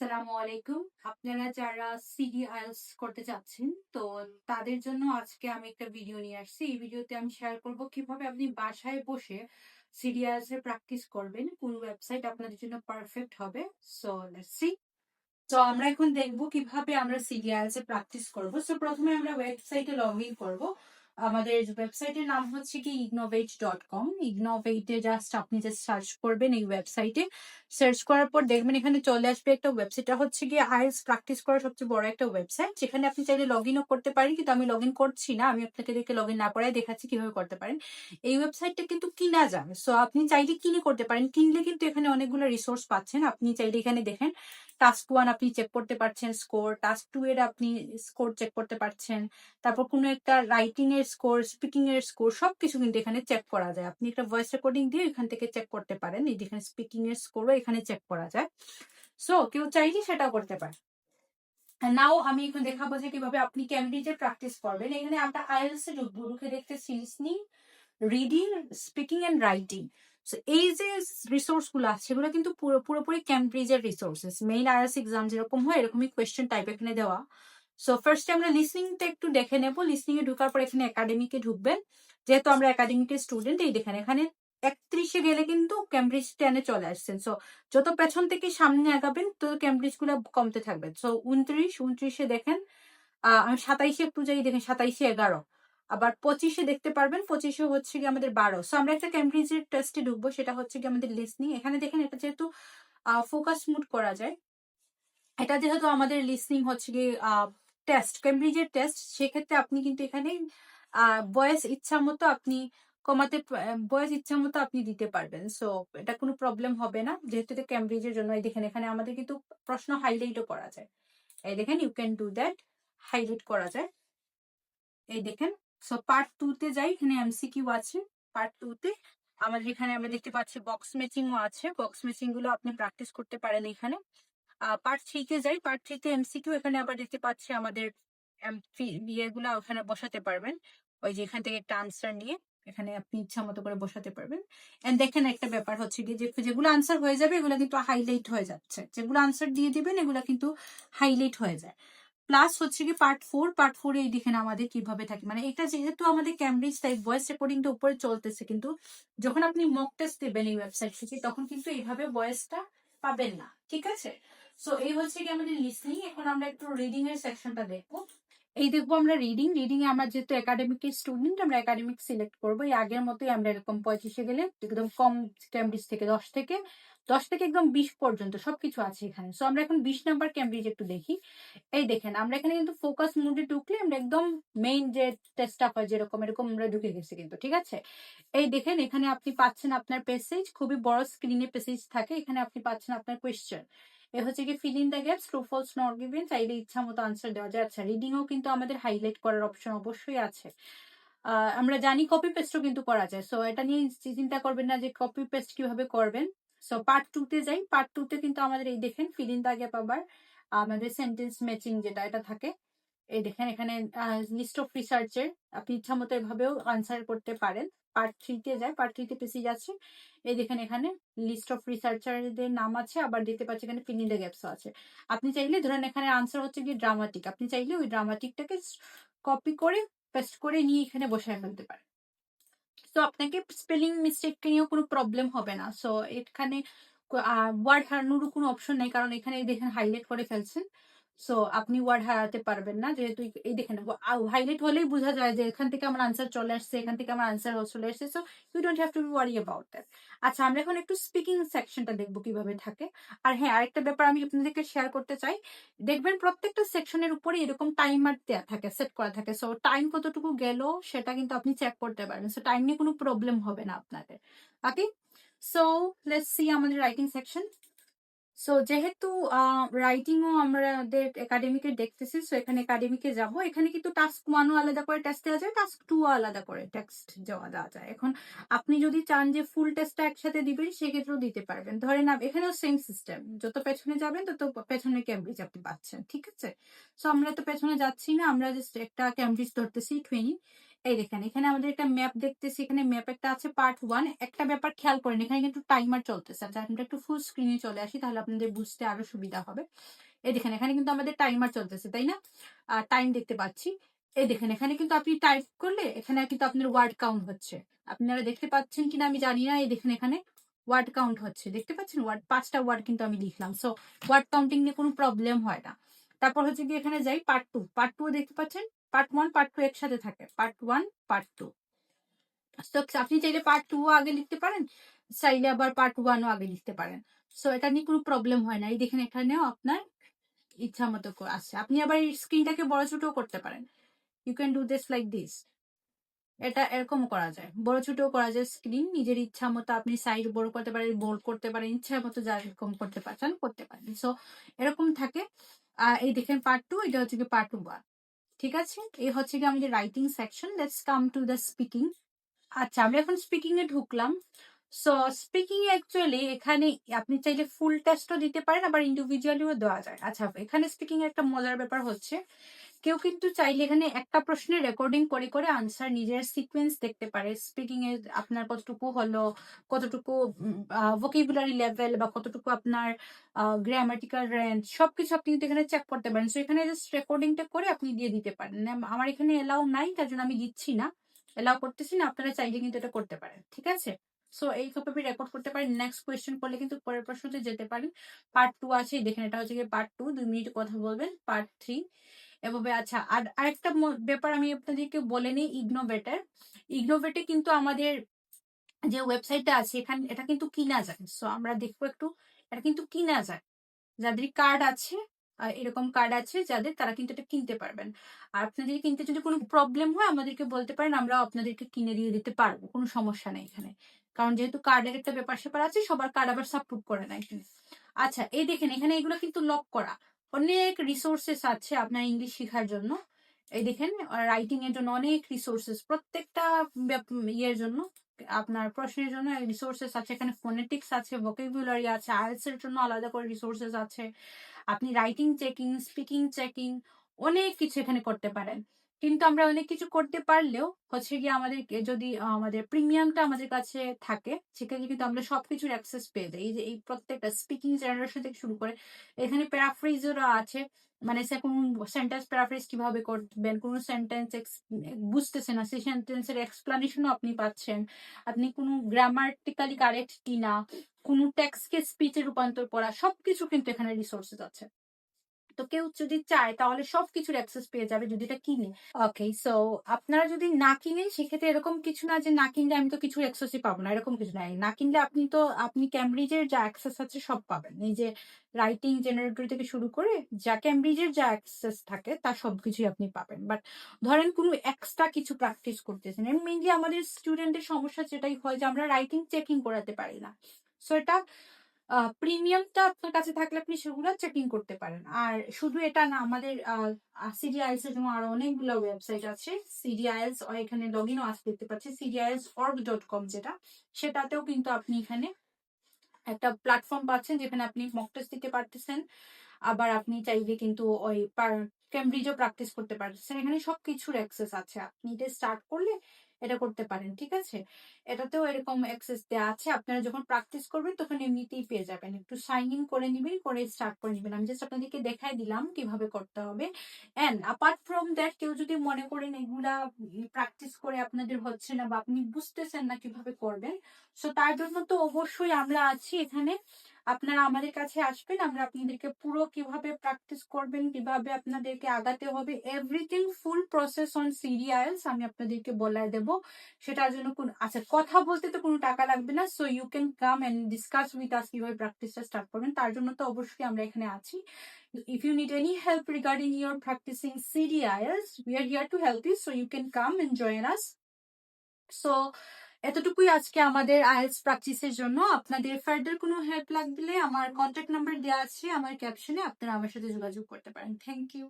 আসসালামু আলাইকুম। আপনারা যারা সিডি আইএলস করতে চাচ্ছেন তো তাদের জন্য আজকে আমি একটা ভিডিও নিয়ে আসছি। এই ভিডিওতে আমি শেয়ার করব কীভাবে আপনি বাসায় বসে সিডি আইএলস এর প্র্যাকটিস করবেন, কোন ওয়েবসাইট আপনাদের জন্য পারফেক্ট হবে। সো লেটস সি তো আমরা এখন দেখব কীভাবে আমরা সিডি আইএলস এ প্র্যাকটিস করব। সো প্রথমে আমরা ওয়েবসাইটে লগ ইন করব। আমাদের ওয়েবসাইটের নাম হচ্ছে কি ইগনোভেট ডট কম ইগনোভেটে জাস্ট আপনি জাস্ট সার্চ করবেন এই ওয়েবসাইটে সার্চ করার পর দেখবেন এখানে চলে আসবে একটা ওয়েবসাইটটা হচ্ছে গিয়ে আইএলস প্র্যাকটিস করার সবচেয়ে বড় একটা ওয়েবসাইট যেখানে আপনি চাইলে লগ ইনও করতে পারেন, কিন্তু আমি লগ ইন করছি না। আমি আপনাকে দেখে লগ ইন না করাই দেখাচ্ছি কীভাবে করতে পারেন। এই ওয়েবসাইটটা কিন্তু কিনা যাবে। সো আপনি চাইলে কিনে করতে পারেন। কিনলে কিন্তু এখানে অনেকগুলো রিসোর্স পাচ্ছেন। আপনি চাইলে এখানে দেখেন টাস্ক ওয়ান আপনি চেক করতে পারছেন স্কোর টাস্ক টু এর আপনি স্কোর চেক করতে পারছেন, তারপর কোনো একটা রাইটিং এর স্কোর স্পিকিং এর স্কোর সবকিছু কিন্তু এখানে চেক করা যায়। আপনি একটা ভয়েস রেকর্ডিং দিয়ে এখান থেকে চেক করতে পারেন, এই যেখানে স্পিকিং এর স্কোরও এখানে চেক করা যায়। সো কেউ চাইলে সেটাও করতে পারে। নাও আমি এখন দেখাবো যে কীভাবে আপনি ক্যামব্রিজে প্র্যাকটিস করবেন। এখানে আমরা আইএলস এর রুখে দেখতেছি listening reading speaking and writing এই যে রিসোর্সগুলো আছে, সেগুলো কিন্তু পুরো, পুরোপুরি ক্যামব্রিজের রিসোর্সেস মেইন আইএলস এক্সাম যেরকম হয়, এরকমই কোয়েশ্চেন টাইপ এখানে দেওয়া। সো ফার্স্টে আমরা লিসনিংটা একটু দেখে নেব। লিসনিং এ ঢুকার পর এখানে একাডেমিকে ঢুকবেন। যেহেতু আমরা একাডেমিকের স্টুডেন্ট এই দেখেন, এখানে একত্রিশে গেলে কিন্তু ক্যামব্রিজ টেনে চলে আসছেন। সো যত পেছন থেকে সামনে আগাবেন, তো ক্যামব্রিজগুলো কমতে থাকবে সো উনত্রিশ, উনত্রিশে দেখেন, আহ সাতাইশে একটু যাই, দেখেন, সাতাইশে এগারো। আবার পঁচিশে দেখতে পারবেন, পঁচিশে হচ্ছে কি আমাদের বারো। সো আমরা একটা ক্যামব্রিজের টেস্টে ঢুকবো, সেটা হচ্ছে কি আমাদের লিসনিং এখানে দেখেন এটা যেহেতু ফোকাস মুড করা যায়, এটা যেহেতু আমাদের লিসনিং হচ্ছে কি টেস্ট ক্যামব্রিজের টেস্ট সেক্ষেত্রে আপনি কিন্তু এখানে বয়স ইচ্ছা মতো আপনি কমাতে বয়স ইচ্ছা মতো আপনি দিতে পারবেন। সো এটা কোনো প্রবলেম হবে না, যেহেতু এটা ক্যামব্রিজের জন্য। এই দেখেন, এখানে আমাদের কিন্তু প্রশ্ন হাইলাইটও করা যায়। এই দেখেন you can do that highlight করা যায়। এই দেখেন সো পার্ট টু তে যাই, এখানে এমসিকিউ আছে। পার্ট টু তে আমাদের এখানে আমরা দেখতে পাচ্ছি বক্স ম্যাচিংও আছে। বক্স ম্যাচিংগুলো আপনি প্র্যাকটিস করতে পারেন এখানে। পার্ট থ্রি তে যাই পার্ট থ্রি তে এমসিকিউ এখানে আবার দেখতে পাচ্ছি আমাদের ইয়েগুলো ওখানে বসাতে পারবেন। ওই যে এখান থেকে একটা আনসার নিয়ে এখানে আপনি ইচ্ছা মতো করে বসাতে পারবেন। এন্ড দেখেন একটা ব্যাপার হচ্ছে কি যে, যেগুলো আনসার হয়ে যাবে, এগুলো কিন্তু হাইলাইট হয়ে যাচ্ছে। যেগুলো আনসার দিয়ে দিবেন, এগুলো কিন্তু হাইলাইট হয়ে যায়। প্লাস হচ্ছে কি পার্ট ফোর পার্ট ফোর এই দেখেন আমাদের কীভাবে থাকে? মানে এটা যেহেতু আমাদের ক্যামব্রিজ তাই ভয়েস রেকর্ডিংটা উপরে চলতেছে, কিন্তু যখন আপনি মক টেস্ট দেবেন এই ওয়েবসাইট থেকে, তখন কিন্তু এইভাবে ভয়েসটা পাবেন না, ঠিক আছে? সো এই হচ্ছে কি আমাদের লিসনিং এখন আমরা একটু রিডিং এর সেকশনটা দেখব। এই দেখব আমরা রিডিং রিডিং এ আমরা যেহেতু একাডেমিক স্টুডেন্ট আমরা একাডেমিক সিলেক্ট করব। এই আগের মতোই আমরা এরকম পঁয়ত্রিশে গেলে একদম কম ক্যামব্রিজ থেকে, দশ থেকে দশ থেকে একদম বিশ পর্যন্ত সবকিছু আছে এখানে। সো আমরা এখন বিশ নাম্বার ক্যামব্রিজ একটু দেখি। এই দেখেন, আমরা এখানে কিন্তু ফোকাস মুডে ঢুকলে আমরা একদম মেইন যে টেস্টটা হয় যেরকম এরকম আমরা ঢুকে গেছি কিন্তু, ঠিক আছে? এই দেখেন, এখানে আপনি পাচ্ছেন আপনার পেসেজ খুবই বড় স্ক্রিনে পেসেজ থাকে, এখানে আপনি পাচ্ছেন আপনার কোয়েশ্চেন এ হচ্ছে কি fill in the gaps true false not given চাইলে ইচ্ছা মতো আনসার দেওয়া যায়। আচ্ছা রিডিংও কিন্তু আমাদের হাইলাইট করার অপশন অবশ্যই আছে। আমরা জানি কপি পেস্টও কিন্তু করা যায়। সো এটা নিয়ে চিন্তা করবেন না যে কপি পেস্ট কীভাবে করবেন। সো পার্ট টু তে যাই। পার্ট টু তে কিন্তু আমাদের এই দেখেন ফিল দ্য গ্যাপ আবার আমাদের সেন্টেন্স ম্যাচিং যেটা, এটা থাকে। এই দেখেন, এখানে লিস্ট অফ রিসার্চের আপনি ইচ্ছা মতো এভাবেও আনসার করতে পারেন। পার্ট থ্রিতে যায় পার্ট থ্রিতে পেসেজ আছে। এই দেখেন, এখানে লিস্ট অফ রিসার্চারদের নাম আছে, আবার দেখতে পাচ্ছি এখানে ফিল দ্য গ্যাপস আছে। আপনি চাইলে ধরেন, এখানে আনসার হচ্ছে কি ড্রামাটিক আপনি চাইলে ওই ড্রামাটিকটাকে কপি করে পেস্ট করে নিয়ে এখানে বসায় ফেলতে পারেন। তো আপনাকে স্পেলিং মিস্টেক নিয়েও কোনো প্রবলেম হবে না। সো এখানে ওয়ার্ড হারানোরও কোনো অপশন নেই, কারণ এখানে দেখেন হাইলাইট করে ফেলছেন। সো আপনি ওয়ার্ড হারাতে পারবেন না। যেহেতু এই দেখেন হাইলাইট হলেই বোঝা যায় যে এখান থেকে আমার আনসার চলে আসছে, এখান থেকে আমার আনসার চলে আসছে so you don't have to be worry about that আচ্ছা আমরা এখন একটু স্পিকিং সেকশনটা দেখব কীভাবে থাকে। আর হ্যাঁ আরেকটা ব্যাপার আমি আপনাদেরকে শেয়ার করতে চাই। দেখবেন প্রত্যেকটা সেকশনের উপরে এরকম টাইমার দেওয়া থাকে সেট করা থাকে। সো টাইম কতটুকু গেল সেটা কিন্তু আপনি চেক করতে পারবেন। সো টাইম নিয়ে কোনো প্রবলেম হবে না আপনাদের। ওকে সো লেটস সি আমাদের রাইটিং সেকশন সো যেহেতু রাইটিংও আমাদের একাডেমিকে দেখতেছি সো এখানে একাডেমিকে যাব। এখানে কিন্তু টাস্ক ওয়ানও আলাদা করে টেস্ট দেওয়া যায় টাস্ক টু আলাদা করে টেক্সট দেওয়া দেওয়া যায়। এখন আপনি যদি চান যে ফুল টেস্টটা একসাথে দিবেন, সেক্ষেত্রেও দিতে পারবেন। ধরেন এখানেও সেম সিস্টেম যত পেছনে যাবেন, তত পেছনে ক্যামব্রিজ আপনি পাচ্ছেন, ঠিক আছে? সো আমরা তো পেছনে যাচ্ছি না, আমরা জাস্ট একটা ক্যামব্রিজ ধরতেছি টুয়েনি এই দেখেন, এখানে আমাদের একটা ম্যাপ দেখতেছি, এখানে ম্যাপ একটা আছে পার্ট ওয়ান একটা ব্যাপার খেয়াল করেন, এখানে কিন্তু টাইমার চলতেছে। আচ্ছা আমরা একটু ফুল স্ক্রিনে চলে আসি, তাহলে আপনাদের বুঝতে আরও সুবিধা হবে। এই দেখেন, এখানে কিন্তু আমাদের টাইমার চলতেছে, তাই না? আর টাইম দেখতে পাচ্ছি। এই দেখেন, এখানে কিন্তু আপনি টাইপ করলে এখানে কিন্তু আপনার ওয়ার্ড কাউন্ট হচ্ছে। আপনারা দেখতে পাচ্ছেন কিনা আমি জানি না, এই দেখেন এখানে ওয়ার্ড কাউন্ট হচ্ছে। দেখতে পাচ্ছেন? ওয়ার্ড পাঁচটা ওয়ার্ড কিন্তু আমি লিখলাম। সো ওয়ার্ড কাউন্টিং নিয়ে কোনো প্রবলেম হয় না। তারপর হচ্ছে কি এখানে যাই পার্ট টু পার্ট টু দেখতে পাচ্ছেন? পার্ট ওয়ান পার্ট টু একসাথে থাকে। পার্ট ওয়ান পার্ট টু তো আপনি চাইলে পার্ট টু আগে লিখতে পারেন, চাইলে আবার পার্ট ওয়ানও আগে লিখতে পারেন। সো এটা নিয়ে কোনো প্রবলেম হয় না। এই দেখেন এখানেও আপনার ইচ্ছা মতো আছে। আপনি আবার স্ক্রিনটাকে বড় ছোটও করতে পারেন। You can do this like this এটা এরকম করা যায়। বড় ছোটও করা যায় স্ক্রিন। নিজের ইচ্ছা মতো আপনি সাইজ বড় করতে পারেন বোল্ড করতে পারেন, ইচ্ছা মতো যা এরকম করতে পারছেন, করতে পারেন। সো এরকম থাকে। আর এই দেখেন পার্ট টু এটা হচ্ছে কি পার্ট ওয়ান ঠিক আছে? এই হচ্ছে কি আমাদের writing section let's come to the speaking আচ্ছা আমরা এখন স্পিকিং এ ঢুকলাম। সো স্পিকিং অ্যাকচুয়ালি এখানে আপনি চাইলে ফুল টেস্টও দিতে পারেন, আবার ইন্ডিভিজুয়ালিও দেওয়া যায়। আচ্ছা এখানে স্পিকিং একটা মজার ব্যাপার হচ্ছে। কেউ কিন্তু চাইলে এখানে একটা প্রশ্নের রেকর্ডিং করে করে আনসার নিজের সিকোয়েন্স দেখতে পারে। স্পিকিং এ আপনার কতটুকু হলো, কতটুকু ভোকেবুলারি লেভেল বা কতটুকু আপনার গ্রামাটিক্যাল রেঞ্জ সবকিছু আপনি কিন্তু এখানে চেক করতে পারেন। সো এখানে জাস্ট রেকর্ডিংটা করে আপনি দিয়ে দিতে পারেন। আমার এখানে এলাও নাই, তার জন্য আমি দিচ্ছি না। এলাও করতেছি না, আপনারা চাইলে কিন্তু এটা করতে পারেন, ঠিক আছে? সো এই আপনি রেকর্ড করতে পারেন। নেক্সট কোয়েশ্চেন করলে কিন্তু পরের প্রশ্নতে যেতে পারেন। পার্ট টু আছে, দেখেন এটা হচ্ছে পার্ট টু দুই মিনিট কথা বলবেন। পার্ট থ্রি এভাবে আচ্ছা আর আরেকটা ব্যাপার আমি আপনাদেরকে বলে নিই ইগনোভেটার ইগনোভেটে কিন্তু আমাদের যে ওয়েবসাইটটা আছে, এখানে, এটা কিন্তু কিনা যায়। সো আমরা দেখব একটু, এটা কিন্তু কিনা যায়। যাদের কার্ড আছে এরকম কার্ড আছে, যাদের তারা কিন্তু এটা কিনতে পারবেন। আর আপনাদের কিনতে যদি কোনো প্রবলেম হয়, আমাদেরকে বলতে পারেন, আমরা আপনাদেরকে কিনে দিয়ে দিতে পারব, কোনো সমস্যা নেই এখানে। কারণ যেহেতু কার্ডের একটা ব্যাপার স্যাপার আছে, সবার কার্ড আবার সাপোর্ট করে না এখানে। আচ্ছা এই দেখেন, এখানে এগুলো কিন্তু লক করা। অনেক রিসোর্সেস আছে আপনার ইংলিশ শেখার জন্য। এই দেখেন রাইটিং এর জন্য অনেক রিসোর্সেস প্রত্যেকটা ইয়ের জন্য, আপনার প্রশ্নের জন্য রিসোর্সেস আছে। এখানে ফোনেটিক্স আছে ভোকেবুলারি আছে আইএলস এর জন্য আলাদা করে রিসোর্সেস আছে। আপনি রাইটিং চেকিং স্পিকিং চেকিং অনেক কিছু এখানে করতে পারেন। কিন্তু আমরা অনেক কিছু করতে পারলেও হচ্ছে গিয়ে আমাদেরকে যদি আমাদের প্রিমিয়ামটা আমাদের কাছে থাকে সেখানে কিন্তু আমরা সবকিছুর অ্যাক্সেস পেয়ে যাই। এই যে, এই প্রত্যেকটা স্পিকিং জেনারেশন থেকে শুরু করে, এখানে প্যারাফ্রিজেরও আছে মানে সে কোন সেন্টেন্স প্যারাফ্রেজ কীভাবে করবেন, কোন সেন্টেন্স বুঝতেছেন না, সেই সেন্টেন্সের এক্সপ্লানেশনও আপনি পাচ্ছেন। আপনি কোনো গ্রামাটিক্যালি কারেক্ট কিনা, কোনো টেক্সটকে স্পিচে রূপান্তর করা, সবকিছু কিন্তু এখানে রিসোর্সেস আছে। তো কেউ যদি চায়, তাহলে সবকিছুর অ্যাক্সেস পেয়ে যাবে যদি এটা কিনে। ওকে সো আপনারা যদি না কিনেন, সেক্ষেত্রে এরকম কিছু না যে না কিনলে আমি তো কিছু অ্যাক্সেসই পাবো না, এরকম কিছু নাই না কিনলে আপনি তো, আপনি ক্যামব্রিজের যা অ্যাক্সেস আছে সব পাবেন। এই যে রাইটিং জেনারেটর থেকে শুরু করে যা ক্যামব্রিজের যা অ্যাক্সেস থাকে, তা সবকিছুই আপনি পাবেন। বাট ধরেন কোনো এক্সট্রা কিছু প্র্যাকটিস করতেছেন। মেনলি আমাদের স্টুডেন্টের সমস্যা যেটাই হয় যে আমরা রাইটিং চেকিং করাতে পারি না। সো এটা প্রিমিয়ামটা আপনার কাছে থাকলে আপনি সেগুলো চেকিং করতে পারেন। আর শুধু এটা না, আমাদের সিডিআইএলস এর জন্য আরও অনেকগুলো ওয়েবসাইট আছে। সিডিআইএলস এখানে লগ ইনও আসতে দেখতে পাচ্ছি। সিডিআইএলস অর্গ ডট কম যেটা, সেটাতেও কিন্তু আপনি এখানে একটা প্ল্যাটফর্ম পাচ্ছেন যেখানে আপনি মক টেস্ট দিতে পারতেছেন। আবার আপনি চাইলে কিন্তু ওই ক্যামব্রিজও প্র্যাকটিস করতে পারতেছেন। এখানে সবকিছুর অ্যাক্সেস আছে। আপনি এটা স্টার্ট করলে এটা করতে পারেন, ঠিক আছে? এটাতেও এরকম অ্যাক্সেস দেওয়া আছে। আপনারা যখন প্র্যাকটিস করবেন, তখন এমনিতেই পেয়ে যাবেন। একটু সাইন ইন করে নিবেন, করে স্টার্ট করে নিবেন। আমি জাস্ট আপনাদেরকে দেখাই দিলাম কীভাবে করতে হবে। অ্যান্ড অ্যাপার্ট ফ্রম দ্যাট কেউ যদি মনে করেন এগুলা প্র্যাকটিস করে আপনাদের হচ্ছে না বা আপনি বুঝতেছেন না কীভাবে করবেন সো তার জন্য তো অবশ্যই আমরা আছি এখানে। আপনারা আমাদের কাছে আসবেন আমরা আপনাদেরকে পুরো কীভাবে প্র্যাকটিস করবেন কীভাবে আপনাদেরকে আগাতে হবে everything full process on serials আমি আপনাদেরকে বলে দেব সেটার জন্য কোন আচ্ছা কথা বলতে তো কোনো টাকা লাগবে না so you can come and discuss with us কীভাবে প্র্যাকটিসটা স্টার্ট করবেন তার জন্য তো অবশ্যই আমরা এখানে আছি if you need any help regarding your practicing CDIS, we are here to help you. So you can come and join us. So এতটুকুই আজকে আমাদের আইএলস প্র্যাকটিসের জন্য। আপনাদের ফার্দার কোনো হেল্প লাগলে আমার কন্ট্যাক্ট নাম্বার দেওয়া আছে আমার ক্যাপশনে আপনারা আমার সাথে যোগাযোগ করতে পারেন। Thank you